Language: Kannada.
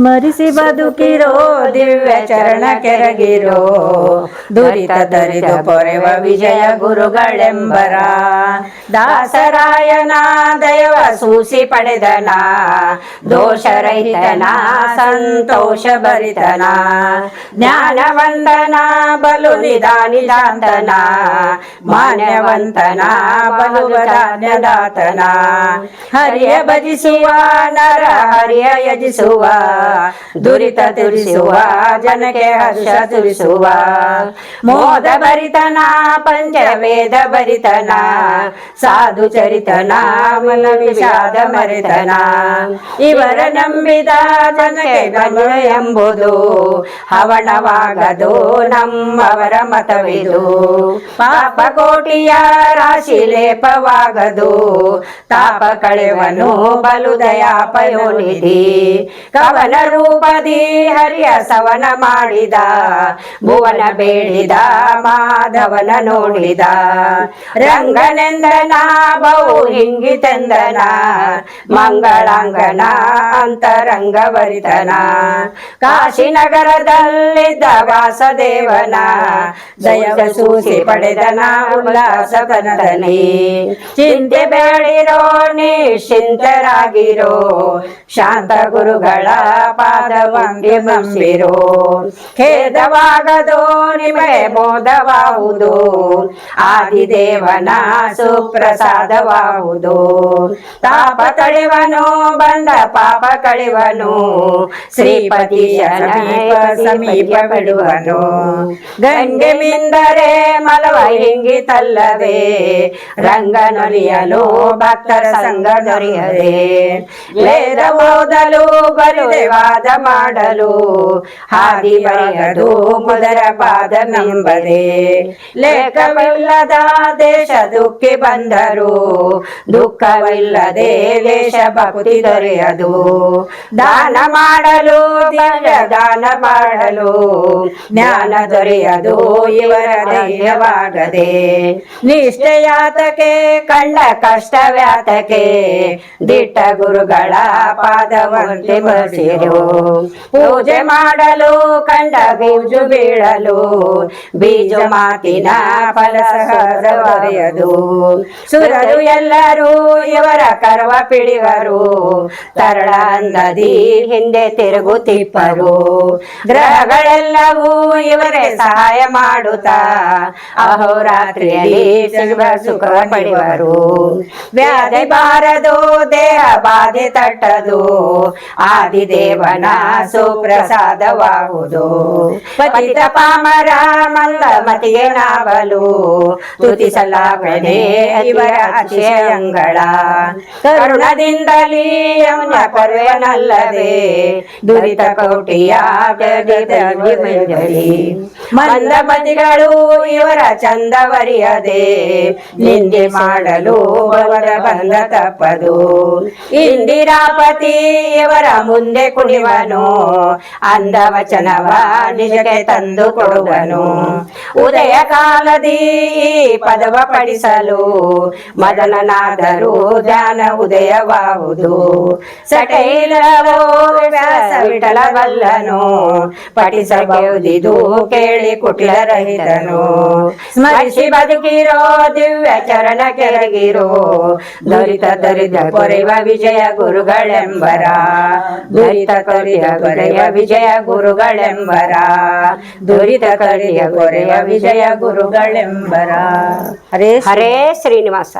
ಸ್ಮರಿಸಿ ಬದುಕಿರೋ ದಿವ್ಯ ಚರಣ ಕೆರಗಿರೋ. ದುರಿತ ದರಿದು ಪೊರೆವ ವಿಜಯ ಗುರುಗಳೆಂಬರ. ದಾಸರಾಯನ ದೈವ ಸೂಸಿ ಪಡೆದನ. ದೋಷರಹಿತನ, ಸಂತೋಷ ಭರಿತನ. ಜ್ಞಾನವಂತನ, ಬಲು ನಿಧಾನಿದಾಂತನ. ಮಾನ್ಯವಂತನ, ಬಲು ಧಾನ್ಯದಾತನ ಹರಿಯ ಭಜಿಸುವ, ನರ ಹರಿಯ ಯಜಿಸುವ. ದುರಿತ ತುರಿಸುವ ಜನಕ್ಕೆ ಹರ್ಷ ತುರಿಸುವ ಮೋದ ಭರಿತನ ಪಂಚವೇದ ಭರಿತನ. ಸಾಧು ಚರಿತನ, ಮನ ವಿಷಾದ ಮರಿತನ. ಇವರ ನಂಬಿದ ಜನಕ್ಕೆ ಗಮನ ಎಂಬುದು, ಹವಣವಾಗದು ನಮ್ಮವರ ಮತವಿದು. ಪಾಪ ಕೋಟಿಯ ರಾಶಿ ಲೇಪವಾಗದು, ತಾಪ ಕಳೆವನು ಬಲು ಪಯೋನಿಧಿ ಕವನ ರೂಪದಿ ಹರಿಯ ಸವನ ಮಾಡಿದ, ಭುವನ ಬೇಡಿದ, ಮಾಧವನ ನೋಡಿದ. ರಂಗನೆಂದನ ಬಹು ಹಿಂಗಿತೆಂದನ ಮಂಗಳಾಂಗನ ಅಂತರಂಗವರಿತನ ಕಾಶಿನಗರದಲ್ಲಿದ್ದ ವಾಸದೇವನ, ಜಯ ಸೂಸಿ ಪಡೆದನ ಕನದನಿ ಚಿಂತೆ ಬೇಡಿರೋ, ನಿಶ್ಚಿಂತರಾಗಿರೋ ಶಾಂತ ಗುರುಗಳ ಪಾದವಂಗೆ ನಂಬಿರೋ. ಖೇದವಾಗದು ನಿಮಗೆ ಮೋದವಾಹುದು ಆದಿದೇವನ ಸುಪ್ರಸಾದವಾವುದು ತಾಪ ತಳೆವನು ಬಂದ ಪಾಪ ಕಳೆವನು. ಶ್ರೀಪತಿಯ ಸಮೀಪ ಬಿಡುವನು ಗಂಗೆ ಮಿಂದರೆ ಮಲವ ಹಿಂಗಿತಲ್ಲದೆ ರಂಗನೊಲಿಯಲು ಭಕ್ತರ ಸಂಗ ದೊರೆಯದೆ. ವೇದ ಓದಲು ಬರುದೆ ವಾದ ಮಾಡಲು ಹಾದಿ ಬರೆಯದು ಮುದರ ಪಾದ ನಂಬದೆ ಲೇಖವಿಲ್ಲದ ದೇಶ ದುಃಖಿ ಬಂದರು, ದುಃಖವಿಲ್ಲದೆ ದೇಶ ಭಕ್ತಿ ದೊರೆಯದು. ದಾನ ಮಾಡಲು, ದಿವ್ಯ ದಾನ ಮಾಡಲು, ಜ್ಞಾನ ದೊರೆಯದು, ಇವರ ಧೈರ್ಯವಾಗದೆ. ನಿಷ್ಠೆಯಾತಕೆ, ಕಂಡ ಕಷ್ಟವ್ಯಾತಕೆ, ದಿಟ್ಟ ಗುರುಗಳ ಪಾದವಂತೆ ಬಸಿರು ಪೂಜೆ ಮಾಡಲು, ಕಂಡ ಬೀಜು ಬೀಳಲು. ಬೀಜ ಮಾತಿನ ಫಲ ಸಹಜವರೆಯದು ಸುರರು ಎಲ್ಲರೂ ಇವರ ಕರ್ವ ಪಿಡಿವರು. ತರಳ ಅಂದದಿ ಹಿಂದೆ ತಿರುಗುತ್ತಿಪ್ಪರು ಗ್ರಹಗಳೆಲ್ಲವೂ ಇವರೇ ಸಹಾಯ ಮಾಡುತ್ತಾ. ಅಹೋರಾತ್ರಿಯಲ್ಲಿ ಸುಖ ಸುಖ ಪಡೆಯುವರು ವ್ಯಾಧಿ ಬಾರದು, ದೇಹ ಬಾಧೆ ತಟ್ಟದು. ಆದಿದೇವನ ಸುಪ್ರಸಾದವಾಗುವುದು. ಪತಿತ ಪಾಮರ ಮಂದ ಮತಿಗೆ ನಾವಲು ತುತಿಸಲಾಗದೆ ಇವರ ಅತಿಶಯಂಗಳ. ಕರುಣದಿಂದಲೇ ಅವನ ಪರ್ವನಲ್ಲದೆ ದುರಿತ ಕೌಟಿಯ ಮಂದ ಮತಿಗಳು ಇವರ ಚಂದವರಿಯದೆ ನಿಂದೆ ಮಾಡಲು ಬಂದ ತಪ್ಪದು. ಇಂದಿರಾಪತಿ ಇವರ ಮುಂದೆ ಕುಣಿವನು ಅಂದ ವಚನವ ನಿಜಕ್ಕೆ ತಂದು ಕೊಡುವನು. ಉದಯ ಕಾಲದಿ ಪದವ ಪಡಿಸಲು ಮದನನಾದರೂ ಧ್ಯಾನ ಉದಯವಾವುದು. ಸಟೈಲವೋ ವಿಠಲವಲ್ಲನು. ಪಠಿಸಬಹುದಿದು ಕೇಳಿ ಕುಟಿಲರಹಿತನು ಸ್ಮರಿಸಿ ಬದುಕಿರೋ ದಿವ್ಯ ಚರಣ ಕೆಳಗಿರೋ ದೊರಿತ ದೊರಿತ ಪೊರೆಯುವ ವಿಜಯ ಗುರುಗಳೆಂಬರ. ಕರಿಯ ಕೊರೆಯ ವಿಜಯ ಗುರುಗಳೆಂಬರ. ದುರಿತ ಕರಿಯ ಕೊರೆಯ ವಿಜಯ ಗುರುಗಳೆಂಬರ. ಹರೇ ಹರೇ ಶ್ರೀನಿವಾಸ.